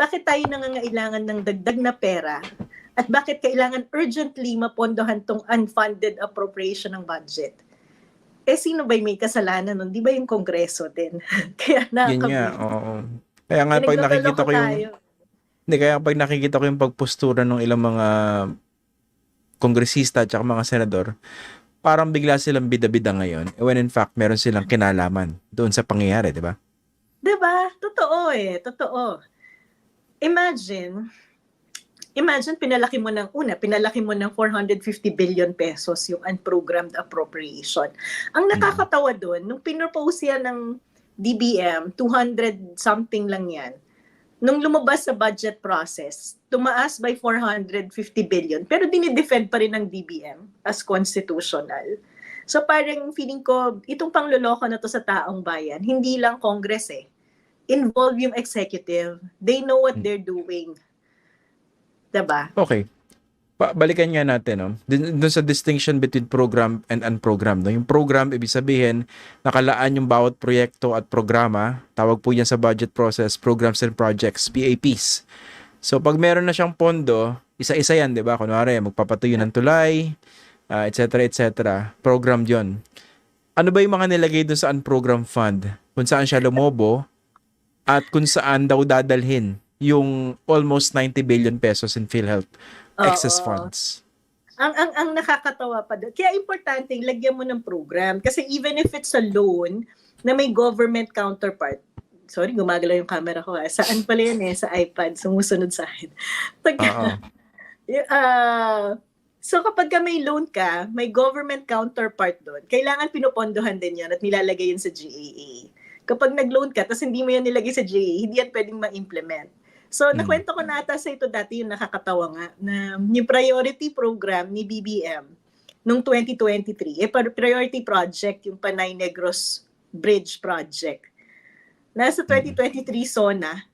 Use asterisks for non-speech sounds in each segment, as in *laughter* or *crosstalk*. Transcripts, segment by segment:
bakit tayo nangangailangan ng dagdag na pera at bakit kailangan urgently mapondohan tong unfunded appropriation ng budget? Eh, sino ba may kasalanan nun? Di ba yung Kongreso din? *laughs* Kaya Yun nga, oo. Kaya nga pag nakikita ko yung tayo. Hindi, kaya pag nakikita ko yung pagpostura ng ilang mga kongresista at mga senador, parang bigla silang bida-bida ngayon when in fact meron silang kinalaman doon sa pangyayari, di ba? Diba? Totoo eh. Totoo. Imagine, imagine pinalaki mo ng una, pinalaki mo ng 450 billion pesos yung unprogrammed appropriation. Ang nakakatawa doon, nung pinropose yan ng DBM, 200 something lang yan. Nung lumabas sa budget process, tumaas by 450 billion, pero dinidefend pa rin ng DBM as constitutional. So parang feeling ko, itong pangloloko na to sa taong bayan, hindi lang Congress eh. Involve yung executive. They know what Hmm. they're doing. Diba? Okay. Pa- balikan nga natin, no? Dun, dun sa distinction between program and unprogrammed. No? Yung program, ibig sabihin, nakalaan yung bawat proyekto at programa. Tawag po yan sa budget process, programs and projects, PAPs. So, pag meron na siyang pondo, isa-isa yan, di ba? Kunwari, magpapatuyo ng tulay, uh, et cetera, et cetera. Programmed yon. Ano ba yung mga nilagay dun sa unprogrammed fund? Kung saan siya lumobo at kung saan daw dadalhin yung almost 90 billion pesos in PhilHealth excess Oo. funds. Ang, ang, ang nakakatawa pa doon. Kaya importante, lagyan mo ng program. Kasi even if it's a loan na may government counterpart, sorry, gumagalaw yung camera ko. Ha. Saan pala yan eh? Sa iPad. Sumusunod sa akin. Pag, Oo. *laughs* Y- ah, so kapag ka may loan ka, may government counterpart doon, kailangan pinupondohan din yan at nilalagay yun sa GAA. Kapag nag-loan ka, tapos hindi mo yan nilagay sa GAA, hindi yan pwedeng ma-implement. So, Mm. nakwento ko na ata sa ito dati yung nakakatawa nga, na yung priority program ni BBM nung 2023, eh, priority project, yung Panay Negros Bridge Project. Nasa 2023 SONA,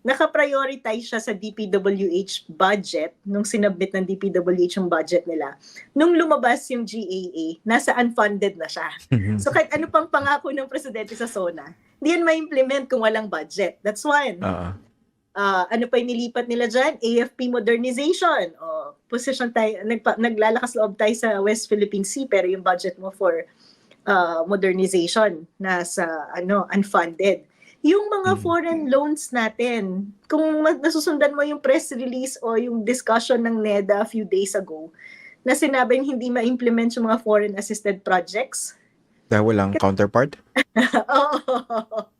naka-prioritize siya sa DPWH budget nung sinabit ng DPWH yung budget nila. Nung lumabas yung GAA, nasa unfunded na siya. So kahit ano pang pangako ng presidente sa SONA, hindi yan ma-implement kung walang budget. That's one. Oo. Ah, ano pa yung nilipat nila dyan? AFP modernization. O, position tayo, nagpa, naglalakas loob tayo sa West Philippine Sea, pero yung budget mo for ah, modernization nasa ano, unfunded. Yung mga Mm. foreign loans natin, kung nasusundan mo yung press release o yung discussion ng NEDA a few days ago, na sinabing hindi ma-implement yung mga foreign assisted projects, Dahil walang counterpart? *laughs* Oo.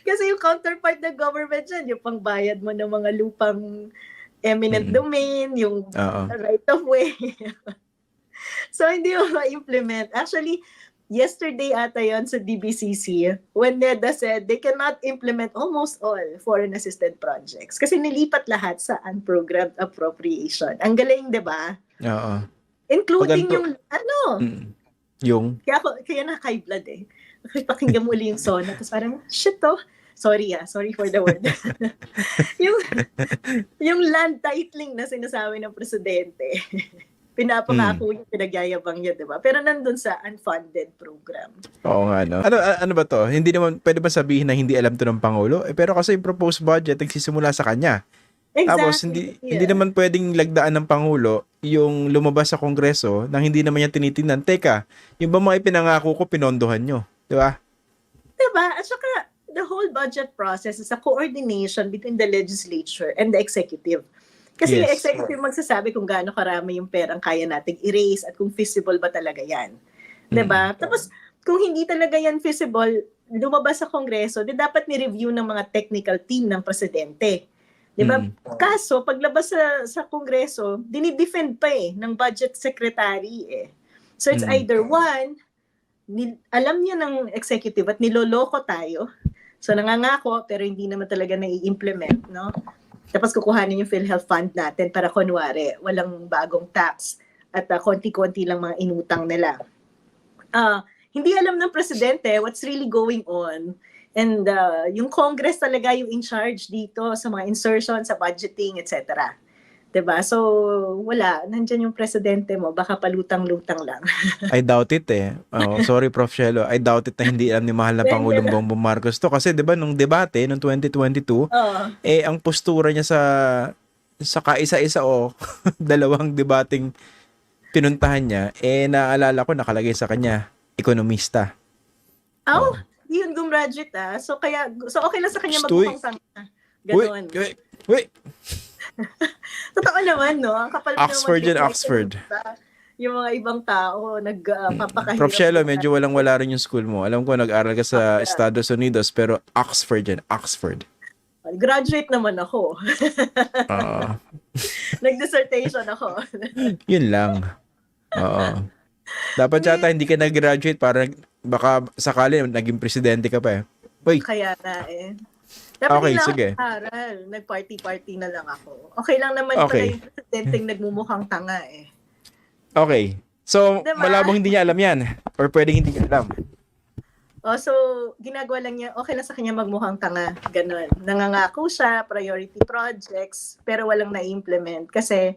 Kasi yung counterpart ng government dyan, yung pangbayad mo ng mga lupang eminent Mm. domain, yung Oo. right of way. *laughs* so, hindi mo ma-implement. Actually, yesterday ata yon sa DBCC, when NEDA said they cannot implement almost all foreign assisted projects kasi nilipat lahat sa unprogrammed appropriation. Ang galing, di ba? Oo. Including Pag yung, ano, Mm. Yung? kaya ako, kaya na high blood eh. Pakinggan mo uli yung sona. Tapos parang, shit to. Sorry ah, sorry for the word. *laughs* yung, yung land titling na sinasabi ng presidente, *laughs* pinapangako yung pinagyayabang niya, di ba? Pero nandun sa unfunded program. Oo nga, no? Ano, ano ba to? Hindi naman, pwede ba sabihin na hindi alam to ng Pangulo? Eh, pero kasi yung proposed budget, nagsisimula sa kanya. Tapos, hindi, Yeah. hindi naman pwedeng lagdaan ng Pangulo yung lumabas sa Kongreso nang hindi naman yan tinitingnan. Teka, yung ba mga ipinangako ko, pinondohan nyo? Di ba? Diba? At saka, the whole budget process is a coordination between the legislature and the executive. Kasi yung Yes. executive magsasabi kung gaano karami yung perang kaya nating erase at kung feasible ba talaga yan. 'Di ba? Tapos, kung hindi talaga yan feasible, lumabas sa Kongreso, di dapat ni-review ng mga technical team ng presidente. 'Di ba? Mm. Kaso, paglabas sa, sa Kongreso, dinidefend pa eh, ng budget secretary eh. So it's Mm. either one, ni, alam niya ng executive at niloloko tayo. So nangangako, pero hindi naman talaga nai-implement, no? Tapos kukuhanin yung PhilHealth Fund natin para kunwari, walang bagong tax at ah, konti-konti lang mga inutang nila. Ah, hindi alam ng presidente what's really going on. And uh, yung Congress talaga yung in charge dito sa mga insertion, sa budgeting, etc. 'Diba? So, wala. Nandyan yung presidente mo. Baka palutang-lutang lang. *laughs* I doubt it eh. Oh, sorry Prof. Shelo. I doubt it na hindi alam ni mahal na Pangulong. Bongbong Marcos to. Kasi 'di ba nung debate noong 2022, Oo. eh ang postura niya sa sa kaisa-isa o *laughs* dalawang debating pinuntahan niya, eh naalala ko nakalagay sa kanya, ekonomista. Oh, yun gumraduate ah. So, kaya, so okay lang sa kanya magmukhang tanga. Uy, Ganon. uy, uy. *laughs* Totoo naman, no? Ang kapal Oxford naman yun, Oxford. sa- Yung mga ibang tao, nagpapakahirap. Prof. Shelo, medyo walang-wala rin yung school mo. Alam ko nag-aral ka sa Estados Unidos, pero Oxford yan, Oxford. Graduate naman ako. *laughs* Oo. *laughs* Nag-dissertation ako. Yun lang. Oo. Dapat yata hindi ka nag-graduate para baka sakali naging presidente ka pa eh. Uy, Kaya na eh. Dapat Okay, okay, sige. aral. Nag-party-party na lang ako. Okay lang naman Okay. pala yung presidenteng nagmumukhang tanga eh. okay. So, Diba? malabong hindi niya alam yan. Or pwedeng hindi niya alam. Oh, so, ginagawa lang niya, okay lang sa kanya magmukhang tanga. Ganon. Nangangako siya, priority projects, pero walang na-implement. Kasi,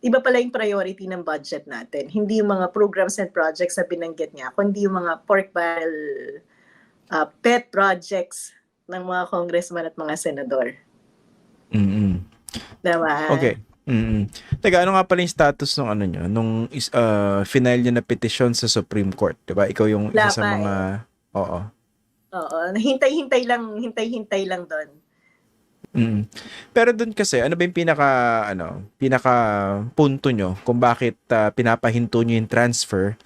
iba pala yung priority ng budget natin. Hindi yung mga programs and projects na binanggit niya, kundi yung mga pork barrel uh, pet projects ng mga congressman at mga senador. mm Diba? Okay. mm Teka, ano nga pala yung status ng ano nyo? Nung is, uh, final nyo na petition sa Supreme Court, di ba? Ikaw yung Wala isa sa mga... Oo. Oo. Hintay-hintay lang, hintay-hintay lang doon. Mm. Pero doon kasi, ano ba yung pinaka, ano, pinaka punto nyo kung bakit ah, pinapahinto nyo yung transfer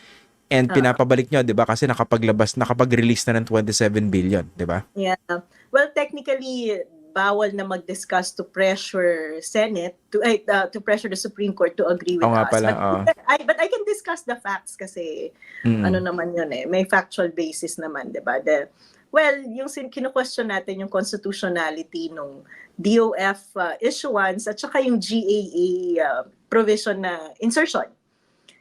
and Ah. pinapabalik nyo, di ba? Kasi nakapaglabas, nakapag-release na ng 27 billion, di ba? Yeah. Well, technically, bawal na mag-discuss to pressure Senate to uh, to pressure the Supreme Court to agree with nga us. pala, but, oo. *laughs* I, but I can discuss the facts kasi Mm. ano naman yun eh. May factual basis naman, di ba? The, well, yung sin kinu-question natin yung constitutionality nung DOF uh, issuance at saka yung GAA uh, provision na insertion.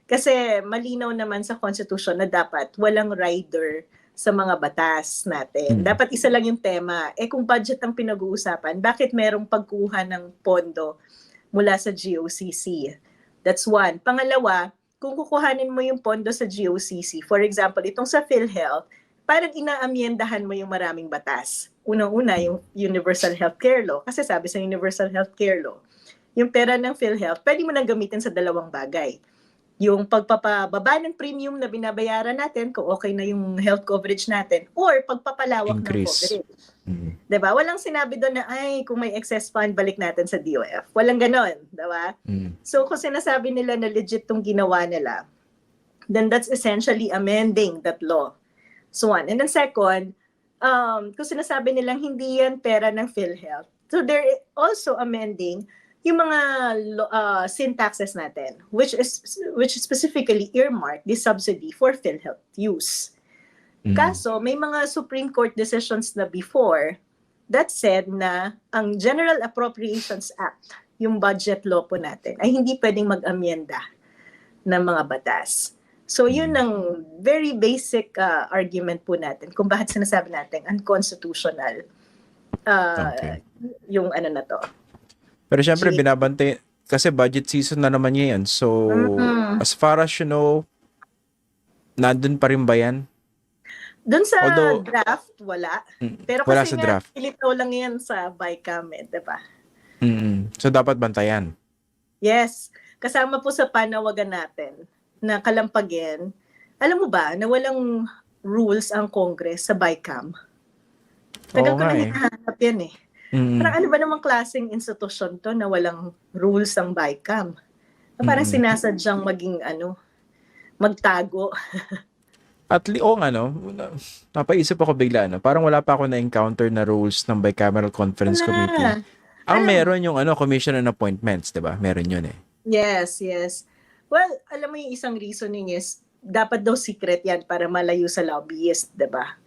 Kasi malinaw naman sa constitution na dapat walang rider sa mga batas natin. Mm. Dapat isa lang yung tema. Eh kung budget ang pinag-uusapan, bakit merong pagkuha ng pondo mula sa GOCC? That's one. Pangalawa, kung kukuhanin mo yung pondo sa GOCC, for example, itong sa PhilHealth, parang inaamyendahan mo yung maraming batas. Unang-una, yung Universal Healthcare Law. Kasi sabi sa Universal Healthcare Law, yung pera ng PhilHealth, pwede mo nang gamitin sa dalawang bagay. Yung pagpapababa ng premium na binabayaran natin, kung okay na yung health coverage natin, or pagpapalawak ng Increase. coverage. Mm. 'Di ba? Walang sinabi doon na, ay, kung may excess fund, balik natin sa DOF. Walang ganon. 'di ba? Mm. So kung sinasabi nila na legit tong ginawa nila, then that's essentially amending that law. So one. And then second, um, kung sinasabi nilang hindi yan pera ng PhilHealth, so they're also amending yung mga uh, sin taxes natin, which is which is specifically earmarked this subsidy for PhilHealth use. Mm. Kaso, may mga Supreme Court decisions na before that said na ang General Appropriations Act, yung budget law po natin, ay hindi pwedeng mag-amyenda ng mga batas. So, yun ang very basic uh, argument po natin kung bakit sinasabi natin unconstitutional uh, Okay. yung ano na to. Pero syempre, G- binabantay, kasi budget season na naman ngayon. So, Mhm. as far as you know, nandun pa rin ba yan? Doon sa Although- draft, wala. Mm, Pero Wala kasi sa nga, draft. pilitaw lang yan sa BICAM, eh, di ba? Mm. So, dapat bantayan. Yes. Kasama po sa panawagan natin na kalampagin. Alam mo ba na walang rules ang Congress sa BICAM? Tagal ko na eh. hinahanap yan eh. Mm. Parang ano ba namang klaseng institusyon to na walang rules ang BICAM? Na parang Mm. sinasadyang maging ano, magtago. *laughs* At li o ano, na- napaisip ako bigla, ano, parang wala pa ako na-encounter na rules ng Bicameral Conference Committee. Wala. Ang Alam- meron yung ano, Commission on Appointments, di ba? Meron yun eh. Yes, yes. Well, alam mo yung isang reasoning is, dapat daw secret yan para malayo sa lobbyist, ba?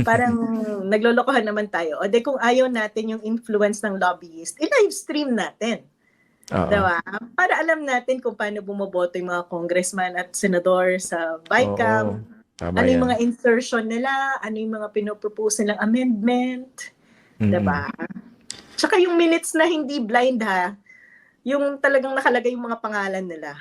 Parang *laughs* naglolokohan naman tayo. O de kung ayaw natin yung influence ng lobbyist, i-live stream natin. Oo. 'Di ba? Para alam natin kung paano bumoboto yung mga congressman at senador sa BICAM. Tama Ano yung yan. mga insertion nila, ano yung mga pinopropose nilang amendment, Mm. 'di ba? Tsaka yung minutes na hindi blind ha. yung talagang nakalagay yung mga pangalan nila.